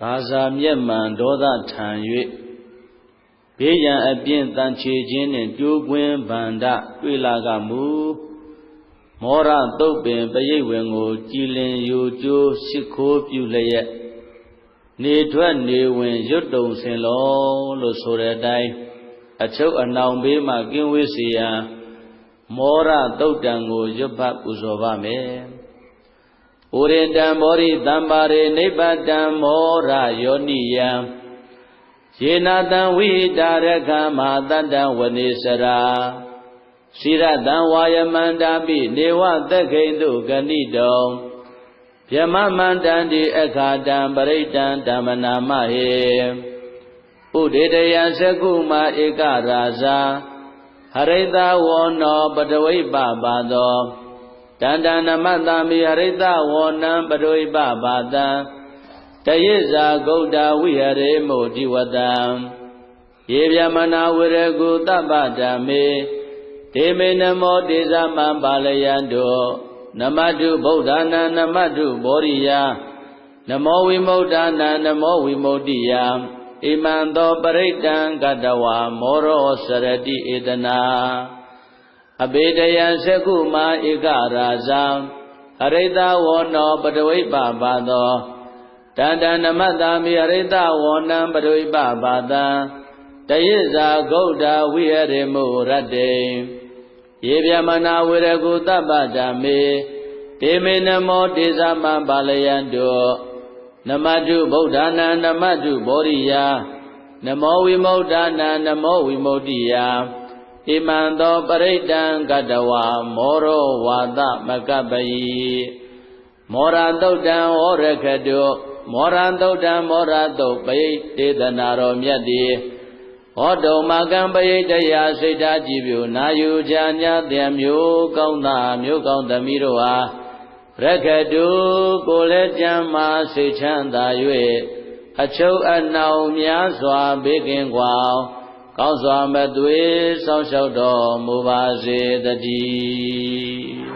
ဘာသာမျက်မှန်ဒေါသထံ၍ဘေးရန်အပြင်းတန်ချေခြင်းနှင့်ကြိုးကွင်းဗန္ဒတွေ့လာကမူမောရတုတ်ပင်ပရိတ်ဝင်ကို ကြည်လင်ယူကျိုးရှိခိုးပြုလျက်နေထွက်နေဝင်ရွတ်တုံစင်လုံးလို့ဆိုတဲ့အတိုင်းအချုပ်အနှောင်ဘေးမှကင်းဝေးစေရန်မောရတုတ်တံကိုရွတ်ဖတ်ပူဇော်ပါမယ်။ ဩရိတံမောရိတံပါရေနိဗ္ဗတံမောရယောနိယံယေနာတံဝိတာရခမဟာတတံဝနေစရာစိရတံဝါယမန္တာပိနေဝသက်ခိန်တုဂဏိတောဗျမမန္တံတိအခါတံပရိတံဓမ္မနာမဟေဥဒေတယသကုမဧကရာဇာဟရိတဝောနောပတဝိပပါသော တန္တနမတံမိဟရိတဝောနံပတဝိပပါတံတယိဇာဂௌတဝိဟရေမုတိဝတံယေဗျမနာဝရကုတပ္ပဓမ္မေဒေမေနမောတေဇမံပါလယံတောနမတုဗုဒ္ဓနာနမတုဘောရိယနမောဝိမု ക്ത နာနမောဝိမု ക്തി ယဣမံသောပရိတံကတဝါမောရောစရတိဧတနာ အဘေတယံသကုမာဧကရာဇံအရိတဝောနောပတဝိပပါသောတန္တနမတ္တာမိအရိတဝောနံပတဝိပပါတံတယိဇာဂௌဒဝိဟရေမုရတ္တေယေဗျမနာဝေရကုတပ္ပဓမ္မေတေမေနမောတေသမံပါလယံတောနမတုဗုဒ္ဓနာနမတုဘောရိယနမောဝိမု ക്ത နာနမောဝိမု ക്തി ယ ဣမံသောပရိတံကတဝါမောရောဝါသမကပယိမောရတုတ်တံဩရခတုမောရတုတ်တံမောရတုတ်ပိတေသနာတော်မြတ်တိဟောတုံမကံပယိတယစိတ်ဓာကြည်ပြုနာယူချာညာတံမျိုးကောင်းသားမျိုးကောင်းသမီးတို့ဟာရခတုကိုလည်းကြမ်းမာစိတ်ချမ်းသာ၍အချုပ်အနှောင်များစွာဘေးကင်းကွာ ကောင်းစွာမသွေစောင့်ရှောက်တော်မူပါစေတည်း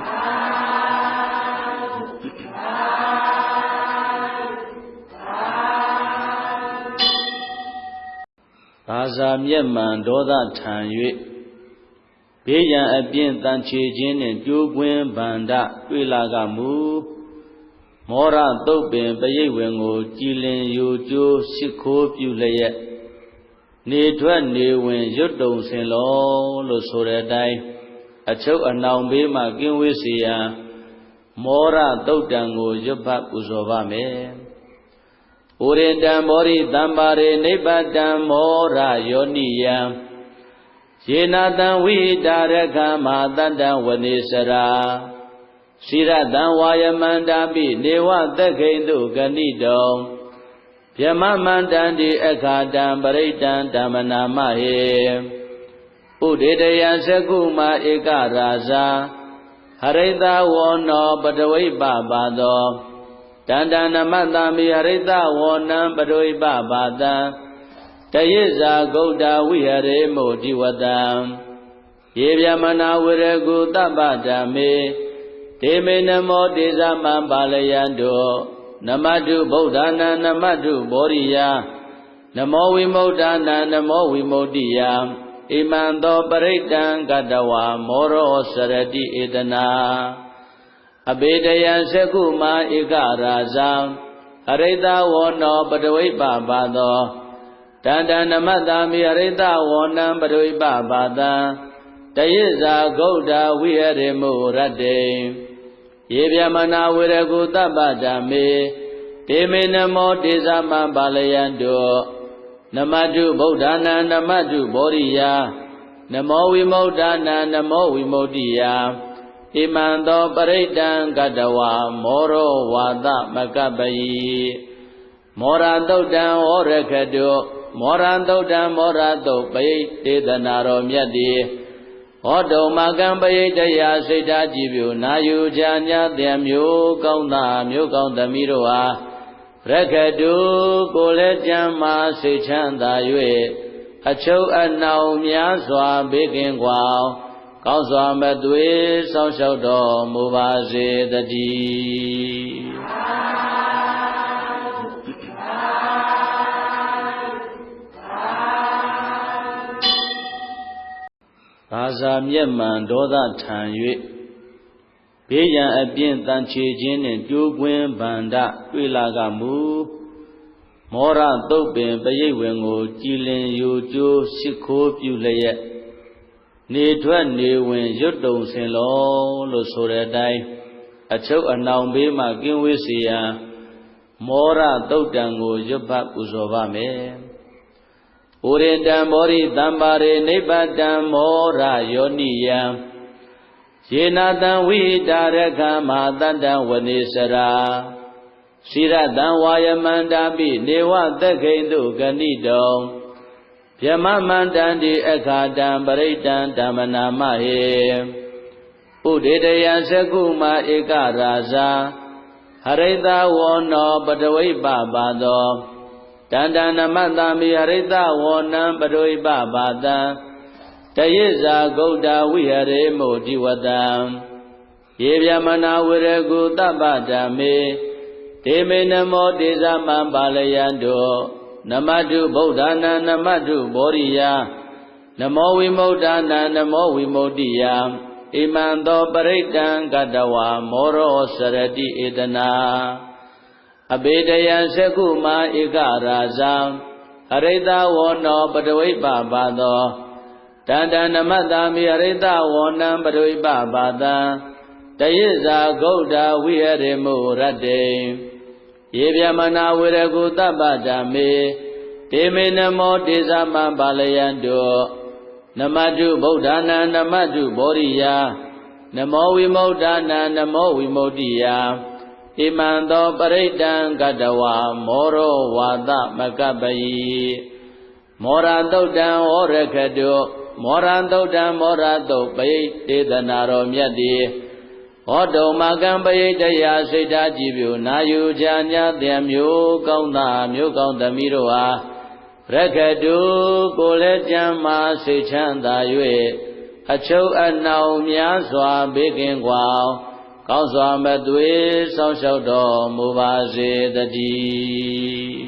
ဘာသာမျက်မှန်ဒေါသထံ၍ဘေးရန်အပြင်းတန်ချေခြင်းနှင့်ကြိုးကွင်းဗန္ဒတွေ့လာကမူမောရတုတ်ပင်ပရိတ်ဝင်ကို ကြည်လင်ယူကျိုးရှိခိုးပြုလျက် နေထွက်နေဝင်ရွတ်တုံစင်လုံးလို့ဆိုတဲ့အတိုင်းအချုပ်အနှောင်ဘေးမှကင်းဝေးစေရန်မောရတုတ်တံကိုရွတ်ဖတ်ပူဇော်ပါမယ်။ဩရိတံမောရိတံပါရေနိဗ္ဗတံမောရယောနိယံယေနာတံဝိတာရခမဟာတတံဝနေစရာစိရတံဝါယမန္တာပိနေဝသက်ခိန်တုဂဏိတော ဗျမမန္တံတိအခါတံပရိတံဓမ္မနာမဟေဥဒေတယသကုမဧကရာဇာဟရိတဝောနောပတဝိပပါသောတန္တနမတ္တမိဟရိတဝောနံပတဝိပပါတံတယိဇာဂௌတဝိဟရေမုတိဝတံယေဗျမနာဝရကုတပ္ပဓမ္မေဒေမေနမောတေသမံပါလယံတော နမတုဗုဒ္ဓနာနမတုဘောရိယနမောဝိမု ക്ത နာနမောဝိမု ക്തി ယဣမံသောပရိတံကတဝါမောရောစရတိဧတနာအဘေတယံသကုမာဧကရာဇံအရိတဝောနောပတဝိပပါသောတန္တနမတ္တာမိအရိတဝောနံပတဝိပပါတံတယိဇာဂௌဒဝိဟရေမုရတ္တေ ယေဗျမနာဝေရကုတပ္ပဓမ္မေတေမေနမောတေသမပါလယံတောနမတုဗုဒ္ဓနာနမတုဘောရိယာနမောဝိမု ద్ధ နာနမောဝိမု ద్ధి ယာဣမံသောပရိတံကတဝါမောရောဝါသမကပယိမောရတုတ်တံဩရခတုမောရတုတ်တံမောရတုတ်ပိတေသနာရောမြတ်တိ ဟောတုံမကံပရိတယစိတ်ဓာကြည်ပြုနာယူချာညာတဲ့မျိုးကောင်းသားမျိုးကောင်းသမီးတို့ဟာရခတုကိုလည်းကြမ်းမာစိတ်ချမ်းသာ၍အချုပ်အနှောင်များစွာဘေးကင်းကွာကောင်းစွာမသွေဆောင်းလျှောက်တော်မူပါစေတည်း ဇာမျက်မှန်ဒေါသထံ၍ဘေးရန်အပြင်းတန်ချေခြင်းနှင့်ကြိုးကွင်းဗန္ဒတွေ့လာကမူမောရတုတ်ပင်ပရိတ်ဝင်ကို ကြည်လင်ယူကျိုးရှိခိုးပြုလျက်နေထွက်နေဝင်ရွတ်တုံစင်လုံးလို့ဆိုတဲ့အတိုင်းအချုပ်အနှောင်ဘေးမှကင်းဝေးစေရန်မောရတုတ်တံကိုရွတ်ပတ်ပူဇော်ပါမယ်။ ဩရိတံမောရိတံပါရေနိဗ္ဗတံမောရယောနိယံယေနတံဝိတာရကမဟာတတံဝနေစရာစိရတံဝါယမန္တာပိနေဝသက်ခိန်တုဂဏိတောဗျမမန္တန္တိအခါတံပရိတံဓမ္မနာမဟေဥဒေတယသကုမဧကရာဇာဟရိတဝောနောပတဝိပပါသော တန္တနမတ္တမိဟရိတဝောနံပတဝိပပါတံတယိဇာဂௌတဝိဟရေမောတိဝတံယေဗျမနာဝရကုတပ္ပဓမ္မေဒေမေနမောတေဇမံပါလယံတောနမတုဗုဒ္ဓနာနမတုဘောရိယနမောဝိမု ക്ത နာနမောဝိမု ക്തി ယဣမံသောပရိတံကတဝါမောရောစရတိဧတနာ အဘေတယံသကုမာဧကရာဇံအရိတဝောနောပတဝိပပါသောတန္တနမတ္တာမိအရိတဝောနံပတဝိပပါတံတယိဇာဂௌဒဝိဟရေမုရတ္တေယေဗျမနာဝေရကုတပ္ပဓမ္မေတေမေနမောတေဇမံပါလယံတောနမတုဗုဒ္ဓနာနမတုဘောရိယနမောဝိမု ക്ത နာနမောဝိမု ക്തി ယ ဣမံသောပရိတံကတဝါမောရောဝါသမကပယိမောရတုတ်တံဩရခတုမောရတုတ်တံမောရတုတ်ပိတေသနာတော်မြတ်တိဟောတုံမကံပယိတရာစိတ်ဓာကြည်ပြုနာယူချာညာတံမျိုးကောင်းသားမျိုးကောင်းသမီးတို့အားရခတုကိုလည်းကြမ်းမာစိတ်ချမ်းသာ၍အချုပ်အနှောင်များစွာဘေးကင်းကွာ ကောင်းစွာမသွေစောင့်ရှောက်တော်မူပါစေတည်း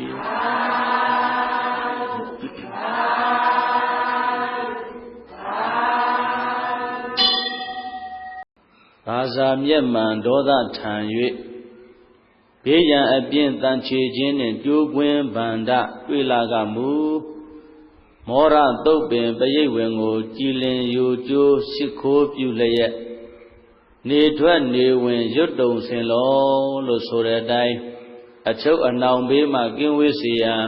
ဘာသာမျက်မှန်ဒေါသထံ၍ဘေးရန်အပြင်းတန်ချေခြင်းနှင့်ကြိုးကွင်းဗန္ဒတွေ့လာကမူမောရတုတ်ပင်ပရိတ်ဝင်ကို ကြည်လင်ယူကျိုးရှိခိုးပြုလျက် နေထွက်နေဝင်ရွတ်တုံစင်လုံးလို့ဆိုတဲ့အတိုင်းအချုပ်အနှောင်ဘေးမှကင်းဝေးစေရန်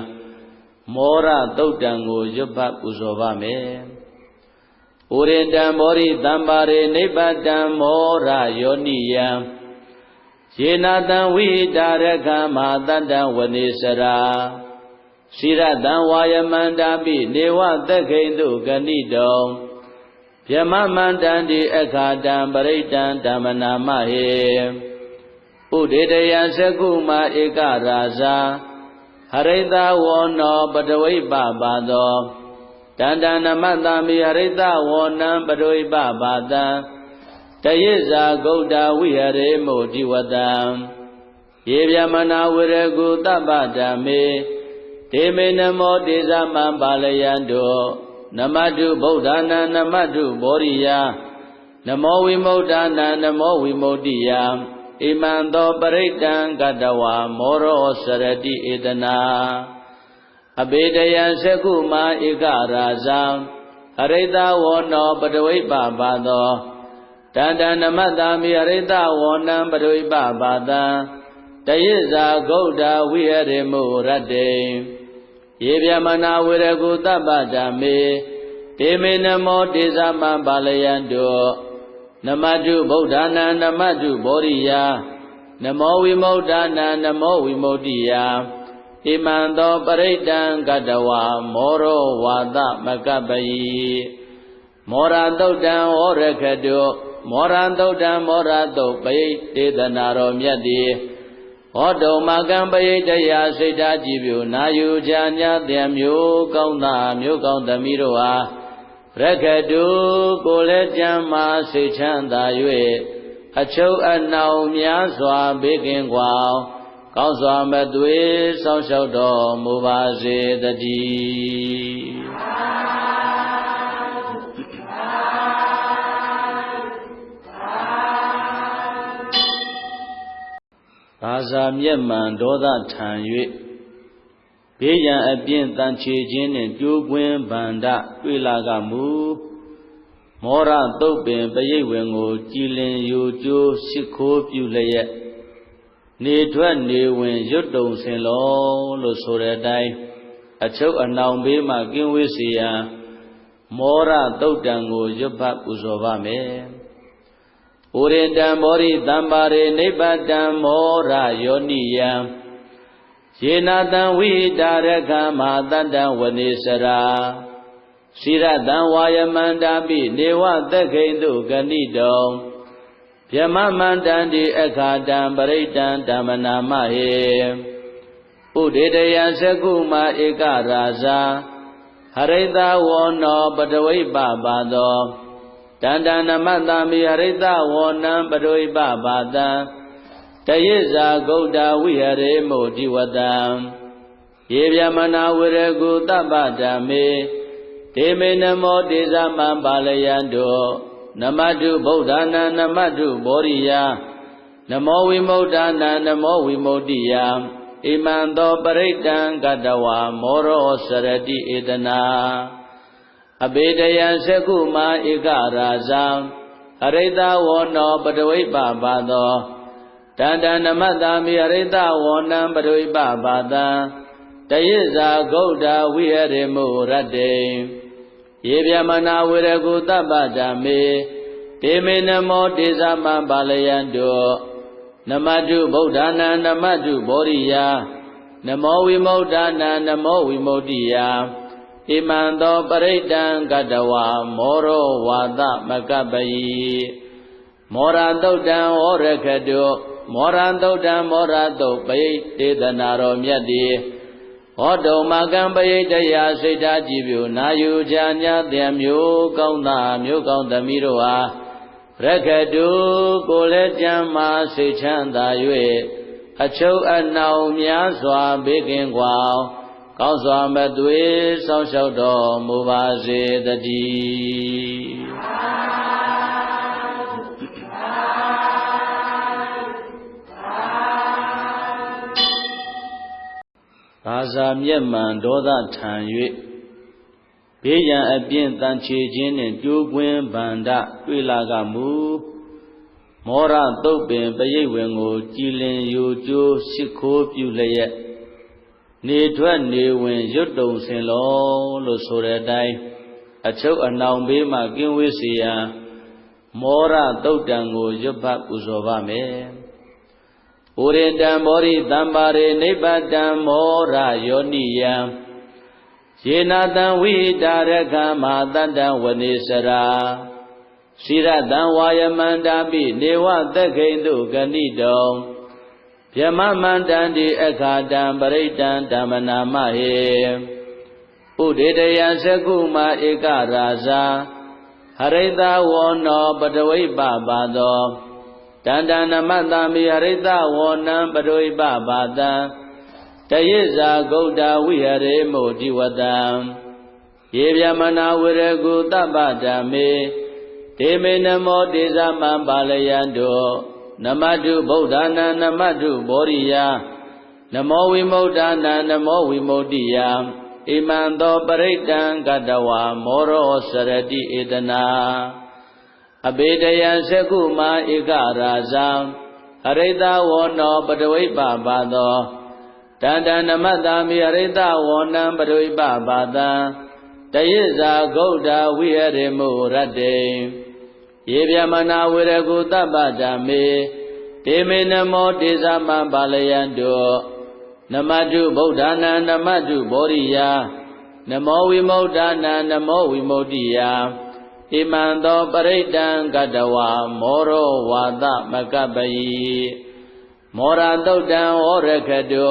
မောရတုတ်တံကိုရွတ်ပတ်ပူဇော်ပါမယ်။ဩရိတံမောရိတံပါရေနိဗ္ဗတံမောရယောနိယံယေနတံဝိတာရကမဟာတတံဝနေစရာစိရတံဝါယမန္တာပိနေဝသက်ခိန်တုဂဏိတော ဗျမမန္တန္တိအခါတံပရိတံဓမ္မနာမဟေဥဒေတယသကုမဧကရာဇာဟရိတဝောနောပတဝိပပါသောတန္တနမတ္တမိဟရိတဝောနံပတဝိပပါတံတယိဇာဂௌတဝိဟရေမောတိဝတံယေဗျမနာဝရကုတပ္ပဓမ္မေဒေမေနမောတေဇမံပါလယံတော နမတုဗုဒ္ဓနာနမတုဘောရိယနမောဝိမု ക്ത နာနမောဝိမု ക്തി ယဣမံသောပရိတံကတဝါမောရောစရတိဧတနာအဘေတယံသကုမာဧကရာဇံအရိတဝောနောပတဝိပပါသောတန္တနမတ္တာမိရိတဝောနံပရိပပါတံတယိဇာဂௌဒဝိဟရေမုရတ္တေ ယေဗျမနာဝေရကုတပ္ပဓမ္မေတေမေနမောတေဇမံပါလယံတုနမတုဗုဒ္ဓနာနမတုဘောရိယာနမောဝိမု ద్ధ နာနမောဝိမု ద్ధి ယာဣမံသောပရိတံကတဝါမောရောဝါသမကပယိမောရတုတ်တံဩရခတုမောရတုတ်တံမောရတုတ်ပိတေသနာတော်မြတ်တိ ဟောတုံမကံပရိတရာစိတ်ဓာကြည်ပြုနာယူချာညာတံမျိုးကောင်းသားမျိုးကောင်းသမီးတို့အားရခတုကိုလည်းကြမ်းမာစိတ်ချမ်းသာ၍အချုပ်အနှောင်များစွာဘေးကင်းကွာကောင်းစွာမသွေစောင့်ရှောက်တော်မူပါစေတည်း ဘာသာမျက်မှန်ဒေါသထံ၍ဘေးရန်အပြင်းတန်ချေခြင်းနှင့်ပြိုးကွင်းဗန္ဒတွေ့လာကမူမောရတုတ်ပင်ပရိတ်ဝင်ကို ကြည်လင်ယူကျိုးရှိခိုးပြုလျက်နေထွက်နေဝင်ရွတ်တုံဆင်လုံးလို့ဆိုတဲ့အတိုင်းအချုပ်အနှောင်ဘေးမှကင်းဝေးစေရန်မောရတုတ်တံကိုရွတ်ပတ်ပူဇော်ပါမယ်။ ဩရင်တံမောရိတံပါရေနိဗ္ဗတံမောရယောနိယံယေနာတံဝိတာရကမာတတ္တဝနေစရာစိရတံဝါယမန္တာပိနေဝသက်ခိတုဂဏိတောဗျမမန္တံတိအခါတံပရိတံဓမ္မနာမဟေဥဒေတယသကုမာဧကရာဇာဟရိတဝောနောပတဝိပပါသော တန္တနမတ္တမိဟရိတဝောနံပတဝိပပါတံတယိဇာဂௌတဝိဟရေမောတိဝတံယေဗျမနာဝရကုတပ္ပဓမ္မေဒေမေနမောတေဇမံပါလယံတောနမတုဗုဒ္ဓနာနမတုဘောရိယနမောဝိမု ക്ത နာနမောဝိမု ക്തി ယဣမံသောပရိတံကတဝါမောရောစရတိဧတနာ အဘေတယံသကုမာဧကရာဇံအရိတဝောနောပတဝိပ္ပပါသောတန္တနမတ္တမိအရိတဝောနံပတဝိပ္ပပါတံတယိဇာဂௌဒဝိဟရေမုရတ္တေယေဗျမနာဝေရကုတပ္ပဓမ္မေတေမေနမောတေဇမပါလယံတုနမတုဗုဒ္ဓနာနမတုဗောရိယာနမောဝိမု ద్ధ နာနမောဝိမု ద్ధి ယာ ဣမံသောပရိတံကတဝမောရောဝါသမကပယိမောရတုတ်တံဩရခတုမောရတုတ်တံမောရတုတ်ပိတေသနာတော်မြတ်တိဟောတုံမကံပရိတယစိတ်ဓာကြည်ပြုနာယူချာညာတဲ့မျိုးကောင်းသားမျိုးကောင်းသမီးတို့ဟာရခတုကိုလည်းကြမ်းမာစိတ်ချမ်းသာ၍အချုပ်အနှောင်များစွာဘေးကင်းကွာ ကောင်းစွာမသွေဆောင်းလျှောက်တော်မူပါစေတည်းဘာသာမျက်မှန်ဒေါသထံ၍ဘေးရန်အပြင်းတန်ချေခြင်းနှင့်ကြိုးကွင်းဗန္ဒတွေ့လာကမူမောရတုတ်ပင်ပရိတ်ဝင်ကို ကြည်လင်ယူကျိုးရှိခိုးပြုလျက် နေထွက်နေဝင်ရွတ်တုံစင်လုံးလို့ဆိုတဲ့အတိုင်းအချုပ်အနှောင်ဘေးမှကင်းဝေးစေရန်မောရတုတ်တံကိုရွတ်ဖတ်ပူဇော်ပါမယ်။ဩရင်တံမောရိတံပါရေနိဗ္ဗတံမောရယောနိယံယေနာတံဝိတာရကမာတတံဝနေစရာစိရတံဝါယမန္တာပိနေဝသက်ခိတုဂဏိတော ဗျမမန္တန္တိအခါတံပရိတံဓမ္မနာမဟေဥဒေတယသကုမာဧကရာဇာဟရိတဝောနောပတဝိပပါသောတန္တနမတ္တမိဟရိတဝောနံပတဝိပပါတံတယိဇာဂௌတဝိဟရေမောတိဝတံယေဗျမနာဝရကုတပ္ပဓမ္မေဒေမေနမောတေသမံပါလယံတော နမတုဗုဒ္ဓနာနမတုဘောရိယနမောဝိမု ക്ത နာနမောဝိမု ക്തി ယဣမံသောပရိတံကတဝါမောရောစရတိဧတနာအဘေတယံသကုမာဧကရာဇံအရိတဝောနောပတဝိပပါသောတန္တနမတ္တာမိအရိတဝောနံပတဝိပပါတံတယိဇာဂௌဒဝိဟရေမုရတ္တေ ယေဗျမနာဝေရကုတပ္ပဓမ္မေတေမေနမောတေသမံပါလယံတောနမတုဗုဒ္ဓနာနမတုဘောရိယနမောဝိမု ക്ത နာနမောဝိမု ക്തി ယဣမံသောပရိတံကတဝါမောရောဝါသမကပယိမောရတုတ်တံဩရခတု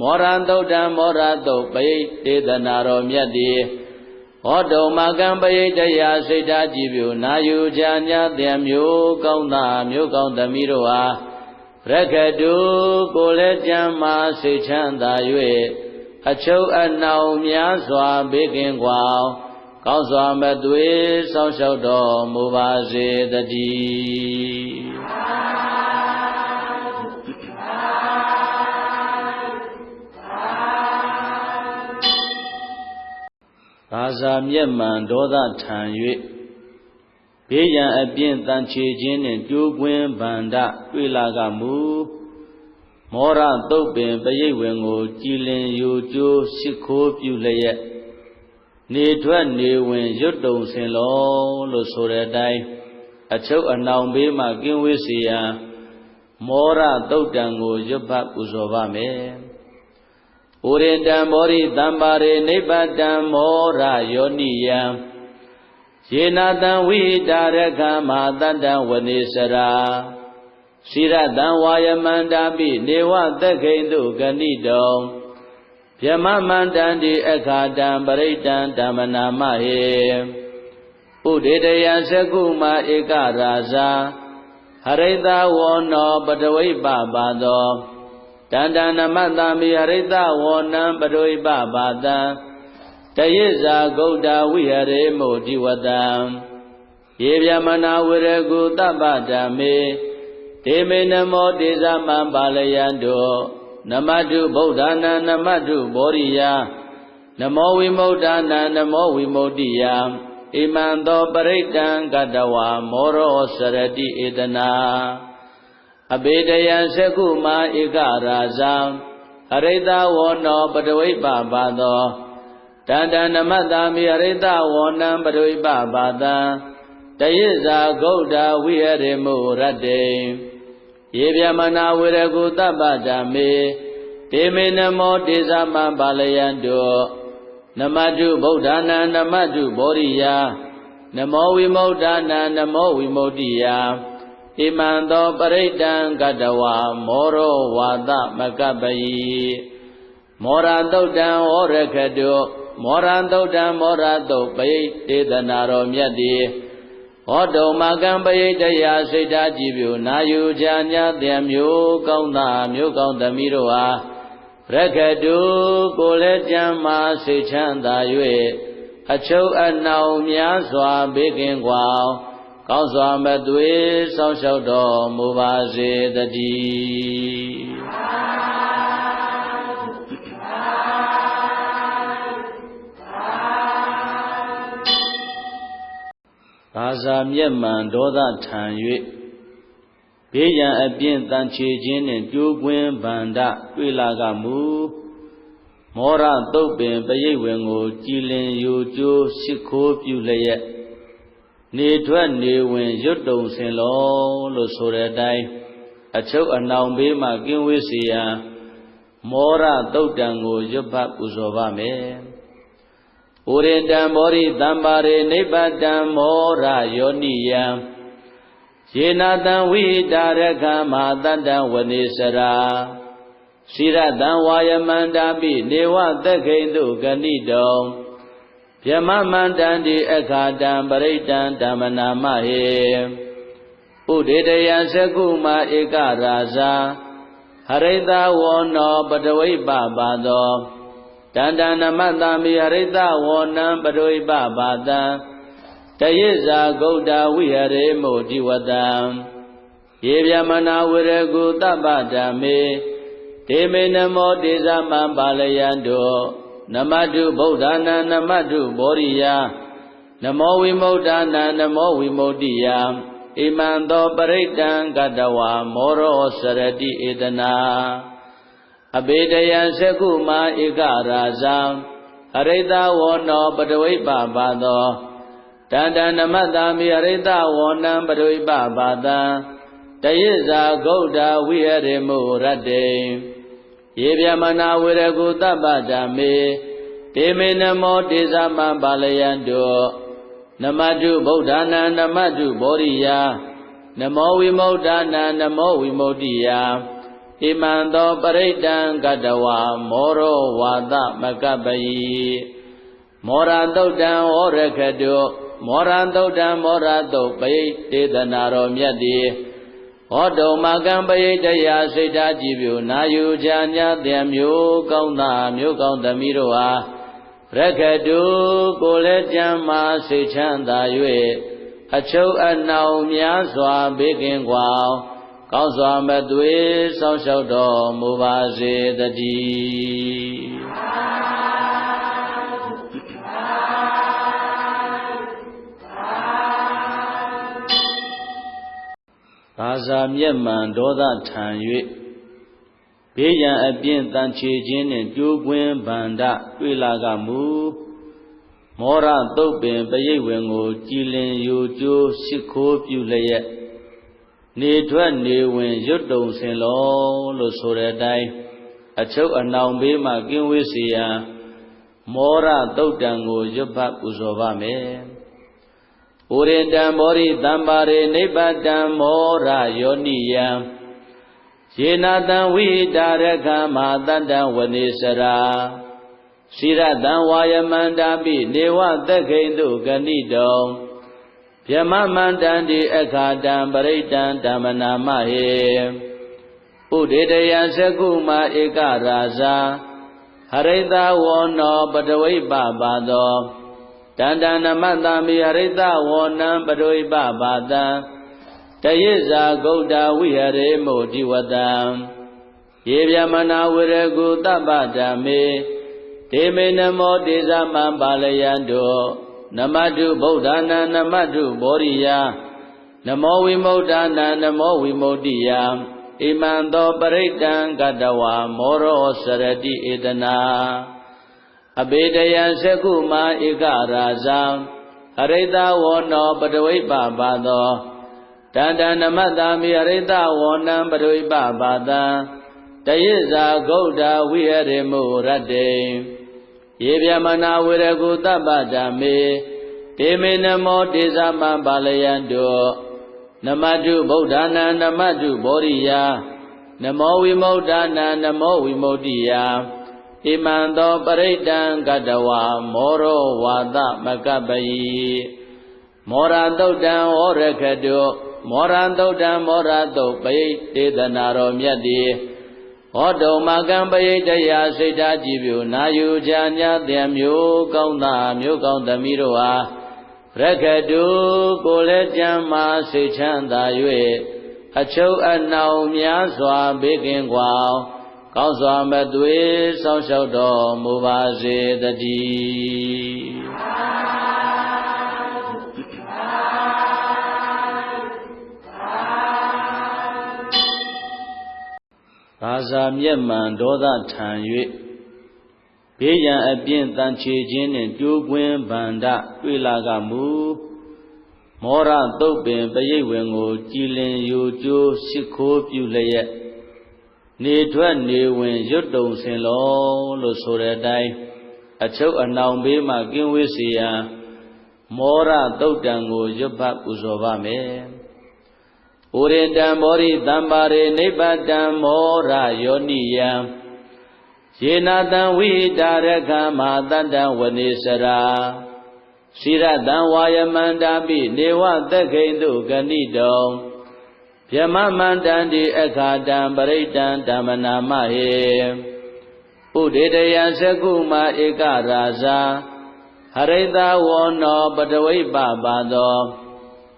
မောရတုတ်တံမောရတုတ်ပိတေသနာတော်မြတ်တိ ဟောတုံမကံပရိတယစိတ်ဓာကြည်ပြုနာယူချာညာတဲ့မျိုးကောင်းသားမျိုးကောင်းသမီးတို့ဟာရခတုကိုလည်းကြမ်းမာစိတ်ချမ်းသာ၍အချုပ်အနှောင်များစွာဘေးကင်းကွာကောင်းစွာမသွေစောင့်ရှောက်တော်မူပါစေတည်း ဘာသာမျက်မှန်ဒေါသထံ၍ဘေးရန်အပြင်းတန်ချေခြင်းနှင့်ကြိုးကွင်းဗန္ဒတွေ့လာကမူမောရတုတ်ပင်ပရိတ်ဝင်ကို ကြည်လင်ယူကျိုးရှိခိုးပြုလျက်နေထွက်နေဝင်ရွတ်တုံစင်လုံးလို့ဆိုတဲ့အတိုင်းအချုပ်အနှောင်ဘေးမှကင်းဝေးစေရန်မောရတုတ်တံကိုရွတ်ပတ်ပူဇော်ပါမယ်။ ဩရိတံမောရိတံပါရေနိဗ္ဗတံမောရယောနိယံယေနာတံဝိတာရခမဟာတတံဝနေစရာစိရတံဝါယမန္တာပိနေဝသက်ခိန်တုဂဏိတောဗျမမန္တံတိအခါတံပရိတံဓမ္မနာမဟေဥဒေတယသကုမဧကရာဇာဟရိတဝောနောပတဝိပပါသော တန္တနမတ္တမိဟရိတဝောနံပတဝိပပါတံတယိဇာဂௌတဝိဟရေမုတိဝတံယေဗျမနာဝရကုတပ္ပဓမ္မေဒေမေနမောတေဇမံပါလယံတောနမတုဗုဒ္ဓနာနမတုဘောရိယနမောဝိမု ക്ത နာနမောဝိမု ക്തി ယဣမံသောပရိတံကတဝါမောရောစရတိဧတနာ အဘေတယံသကုမာဧကရာဇံအရိတဝောနောပတဝိပပါသောတန္တနမတ္တာမိအရိတဝောနံပတဝိပပါတံတယိဇာဂௌဒဝိဟရေမုရတ္တေယေဗျမနာဝေရကုတပ္ပဓမ္မေတေမေနမောတေသမံပါလယံတောနမတုဗုဒ္ဓနာနမတုဘောရိယနမောဝိမု ക്ത နာနမောဝိမု ക്തി ယ ဣမံသောပရိတံကတဝါမောရောဝါသမကပယိမောရတုတ်တံဩရခတုမောရတုတ်တံမောရတုတ်ပိတေသနာတော်မြတ်တိဟောတုံမကံပယိတယစိတ်ဓာကြည်ပြုနာယူချာညာတံမျိုးကောင်းသားမျိုးကောင်းသမီးတို့ဟာရခတုကိုလည်းကြမ်းမာစိတ်ချမ်းသာ၍အချုပ်အနှောင်များစွာဘေးကင်းကွာ ကောင်းစွာမသွေစောင့်ရှောက်တော်မူပါစေတည်းဘာသာမျက်မှန်ဒေါသထံ၍ဘေးရန်အပြင်းတန်ချေခြင်းနှင့်ကြိုးကွင်းဗန္ဒတွေ့လာကမူမောရတုတ်ပင်ပရိတ်ဝင်ကို ကြည်လင်ယူကျိုးရှိခိုးပြုလျက် နေထွက်နေဝင်ရွတ်တုံစင်လုံးလို့ဆိုတဲ့အတိုင်းအချုပ်အနှောင်ဘေးမှကင်းဝေးစေရန်မောရတုတ်တံကိုရွတ်ဖတ်ပူဇော်ပါမယ်။ဩရိတံမောရိတံပါရေနိဗ္ဗတံမောရယောနိယံယေနာတံဝိတာရခမဟာတတံဝနေစရာစိရတံဝါယမန္တာပိနေဝသက်ခိန်တုဂဏိတော ဗျမမန္တံတိအခါတံပရိတံဓမ္မနာမဟေဥဒေတယသကုမဧကရာဇာဟရိတဝောနောပတဝိပပါသောတန္တနမတ္တမိဟရိတဝောနံပတဝိပပါတံတယိဇာဂௌတဝိဟရေမုတိဝတံယေဗျမနာဝရကုတပ္ပဓမ္မေဒေမေနမောတေသမံပါလယံတော နမတုဗုဒ္ဓနာနမတုဘောရိယနမောဝိမု ക്ത နာနမောဝိမု ക്തി ယဣမံသောပရိတံကတဝါမောရောစရတိဧတနာအဘေတယံသကုမာဧကရာဇံအရိတဝောနောပတဝိပပါသောတန္တနမတ္တာမိအရိတဝောနံပတဝိပပါတံတယိဇာဂௌဒဝိဟရေမုရတ္တေ ယေဗျမနာဝေရကုတပ္ပဓမ္မေတေမေနမောတေသမပါလယံတောနမတုဗုဒ္ဓနာနမတုဘောရိယာနမောဝိမု ద్ధ နာနမောဝိမု ద్ధి ယာဣမံသောပရိတံကတဝါမောရောဝါသမကပယိမောရတုတ်တံဩရခတုမောရတုတ်တံမောရတုတ်ပိတေသနာရောမြတ်တိ ဟောတုံမကံပရိတယစိတ်ဓာကြည်ပြုနာယူချာညာတဲ့မျိုးကောင်းသားမျိုးကောင်းသမီးတို့ဟာရခတုကိုလည်းကြမ်းမာစိတ်ချမ်းသာ၍အချုပ်အနှောင်များစွာဘေးကင်းကွာကောင်းစွာမသွေဆောင်းလျှောက်တော်မူပါစေတည်း ဇာမျက်မှန်ဒေါသထံ၍ဘေးရန်အပြင်းတန်ချေခြင်းနှင့်ကြိုးကွင်းဗန္ဒတွေ့လာကမူမောရတုတ်ပင်ပရိတ်ဝင်ကို ကြည်လင်ယူကျိုးရှိခိုးပြုလျက်နေထွက်နေဝင်ရွတ်တုံစင်လောလို့ဆိုတဲ့အတိုင်းအချုပ်အနှောင်ဘေးမှကင်းဝေးစေရန်မောရတုတ်တံကိုရွတ်ပတ်ပူဇော်ပါမယ်။ ဩရိတံမောရိတံပါရိနိဗ္ဗတံမောရယောနိယံယေနတံဝိတာရခမဟာတတံဝနေစရာစိရတံဝါယမန္တာပိနေဝသက်ခိန်တုဂဏိတောဗျမမန္တန္တိအခါတံပရိတံဓမ္မနာမဟေဥဒေတယသကုမဧကရာဇာဟရိတဝောနောပတဝိပပါသော တန္တနမတ္တမိဟရိတဝောနံပတဝိပပါတံတယိဇာဂௌတဝိဟရေမောတိဝတံယေဗျမနာဝရကုတပ္ပဓမ္မေဒေမေနမောတေဇမံပါလယံတောနမတုဗုဒ္ဓနာနမတုဘောရိယနမောဝိမု ക്ത နာနမောဝိမု ക്തി ယဣမံသောပရိတံကတဝါမောရောစရတိဧတနာ အဘေတယံသကုမာဧကရာဇံအရိတဝောနောပတဝိပပါသောတန္တနမတ္တာမိအရိတဝောနံပတဝိပပါတံတယိဇာဂௌဒဝိဟရေမုရတ္တေယေဗျမနာဝေရကုတပ္ပဓမ္မေတေမေနမောတေဇမံပါလယံတောနမတုဗုဒ္ဓနာနမတုဘောရိယနမောဝိမု ക്ത နာနမောဝိမု ക്തി ယ ဣမံသောပရိတံကတဝါမောရောဝါသမကပယိမောရတုတ်တံဩရခတုမောရတုတ်တံမောရတုတ်ပိတေသနာတော်မြတ်တိဟောတုံမကံပယိတရာစိတ်ဓာကြည်ပြုနာယူချာညာတံမျိုးကောင်းသားမျိုးကောင်းသမီးတို့အားရခတုကိုလည်းကြမ်းမာစိတ်ချမ်းသာ၍အချုပ်အနှောင်များစွာဘေးကင်းကွာ ကောင်းစွာမသွေစောင့်ရှောက်တော်မူပါစေတည်းဘာသာမျက်မှန်ဒေါသထံ၍ဘေးရန်အပြင်းတန်ချေခြင်းနှင့်ကြိုးကွင်းဗန္ဒတွေ့လာကမူမောရတုတ်ပင်ပရိတ်ဝင်ကို ကြည်လင်ယူကျိုးရှိခိုးပြုလျက် နေထွက်နေဝင်ရွတ်တုံစင်လောလို့ဆိုတဲ့အတိုင်းအချုပ်အနှောင်ဘေးမှကင်းဝေးစေရန်မောရတုတ်တံကိုရွတ်ပတ်ပူဇော်ပါမယ်။ဩရိတံမောရိတံပါရိနိဗ္ဗတံမောရယောနိယံယေနာတံဝိတာရခမဟာတတံဝနေစရာစိရတံဝါယမန္တာပိနေဝသက်ခိန်တုဂဏိတော ဗျမမန္တန္တိအခါတံပရိတံဓမ္မနာမဟေဥဒေတယသကုမဧကရာဇာဟရိတဝောနောပတဝိပပါသော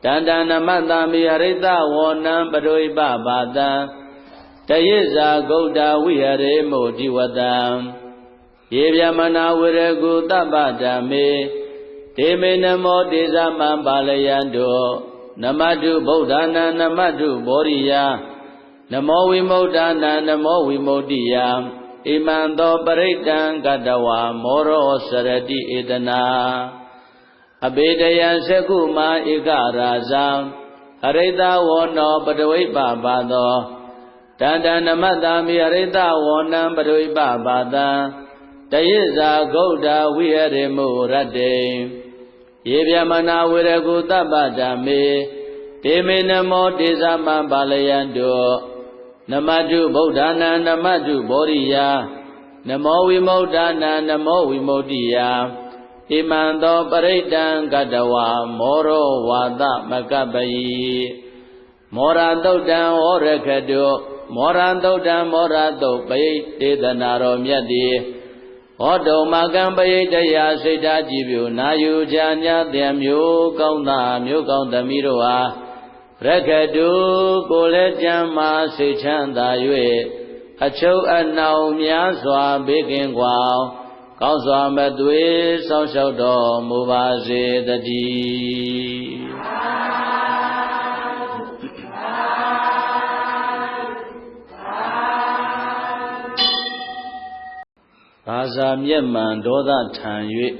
တန္တနမတ္တမိဟရိတဝောနံပတဝိပပါတံတယိဇာဂௌတဝိဟရေမောတိဝတံယေဗျမနာဝရကုတပ္ပဓမ္မေဒေမေနမောတေဇမံပါလယံတော နမတုဗုဒ္ဓနာနမတုဘောရိယနမောဝိမု ക്ത နာနမောဝိမု ക്തി ယဣမံသောပရိတံကတဝါမောရောစရတိဧတနာအဘေတယံသကုမာဧကရာဇံအရိတဝောနောပတဝိပပါသောတန္တနမတ္တာမိရိတဝောနံပရိပပါတံတယိဇာဂௌဒဝိဟရေမုရတ္တေ ယေဗျမနာဝေရကုတပ္ပဓမ္မေတေမေနမောတေဇမံပါလယံတုနမတုဗုဒ္ဓနာနမတုဘောရိယာနမောဝိမု ద్ధ နာနမောဝိမု ద్ధి ယာဣမံသောပရိတံကတဝါမောရောဝါသမကပယိမောရတုတ်တံဩရခတုမောရတုတ်တံမောရတုတ်ပိတေသနာတော်မြတ်တိ ဟောတုံမကံပရိတရာစိတ်ဓာကြည်ပြုနာယူချာညာတံမျိုးကောင်းသားမျိုးကောင်းသမီးတို့ဟာရခတုကိုလည်းကြမ်းမာစိတ်ချမ်းသာ၍အချုပ်အနှောင်များစွာဘေးကင်းကွာကောင်းစွာမသွေစောင့်ရှောက်တော်မူပါစေတည်း ဘာသာမျက်မှန်ဒေါသထံ၍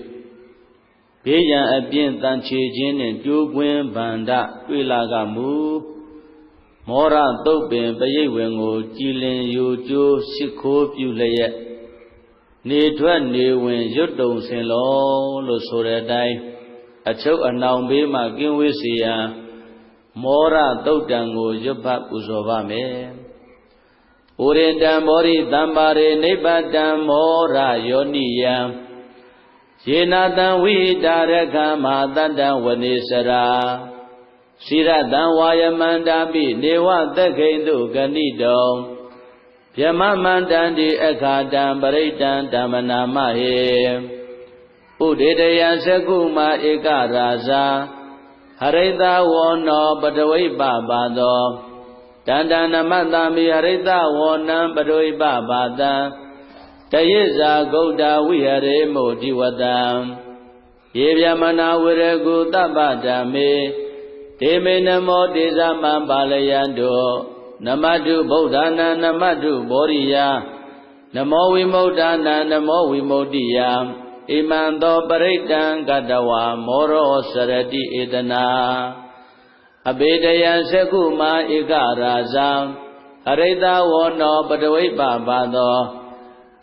ဘေးရန်အပြင်းတန်ချေခြင်းနှင့်ကြိုးကွင်းဗန္ဒတွေ့လာကမူမောရတုတ်ပင်ပရိတ်ဝင်ကို ကြည်လင်ယူကျိုးရှိခိုးပြုလျက်နေထွက်နေဝင်ရွတ်တုံဆင်လောလို့ဆိုတဲ့အတိုင်းအချုပ်အနှောင်ဘေးမှကင်းဝေးစေရန်မောရတုတ်တံကိုရွတ်ဖတ်ပူဇော်ပါမယ်။ ဩရင်တံမောရိတံပါရေနိဗ္ဗတံမောရယောနိယံယေနာတံဝိတာရခမာတတ္တဝနေစရာစိရတံဝါယမန္တာပိနေဝသက္ခိတုဂဏိတောဗျမမန္တံတိအခါတံပရိတံဓမ္မနာမဟေဥဒေတယသကုမာဧကရာဇာဟရိတဝောနောပတဝိပပါသော တန္တနမတ္တမိဟရိတဝောနံပတဝိပပါတံတယိဇာဂௌတဝိဟရေမုတိဝတံယေဗျမနာဝရကုတပ္ပဓမ္မေဒေမေနမောတေဇမံပါလယံတောနမတုဗုဒ္ဓနာနမတုဘောရိယနမောဝိမု ക്ത နာနမောဝိမု ക്തി ယဣမံသောပရိတံကတဝါမောရောစရတိဧတနာ အဘေတယံသကုမာဧကရာဇံအရိတဝောနောပတဝိပ္ပပါသော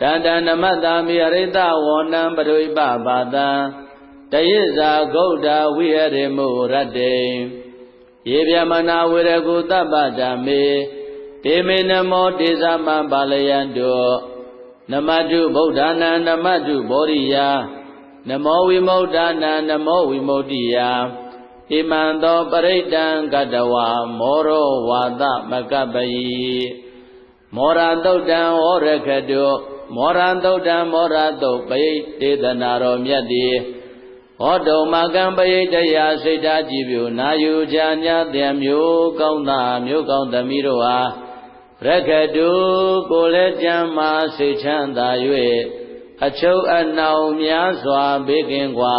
တန္တနမတ္တာမိအရိတဝောနံပတဝိပ္ပပါတံတယိဇာဂௌဒဝိဟရေမုရတ္တေယေဗျမနာဝေရကုတပ္ပဓမ္မေတေမေနမောတေသမပါလယံတုနမတုဗုဒ္ဓနာနမတုဗောရိယာနမောဝိမု ద్ధ နာနမောဝိမု ద్ధి ယာ ဣမံသောပရိဒံကတဝါမောရောဝါသမကပယိမောရံတုတ်တံဩရခတုမောရံတုတ်တံမောရတုတ်ပယိတေသနာရောမြတ်တိဟောတုံမကံပယိတရာစိတ်ဓာကြည်ပြုနာယူချာမြတ်တံမျိုးကောင်းသာမျိုးကောင်းသမီးတို့ဟာရခတုကိုလည်းကြံမာစိတ်ချမ်းသာ၍အချုပ်အနှောင်များစွာဘေးကင်းကွာ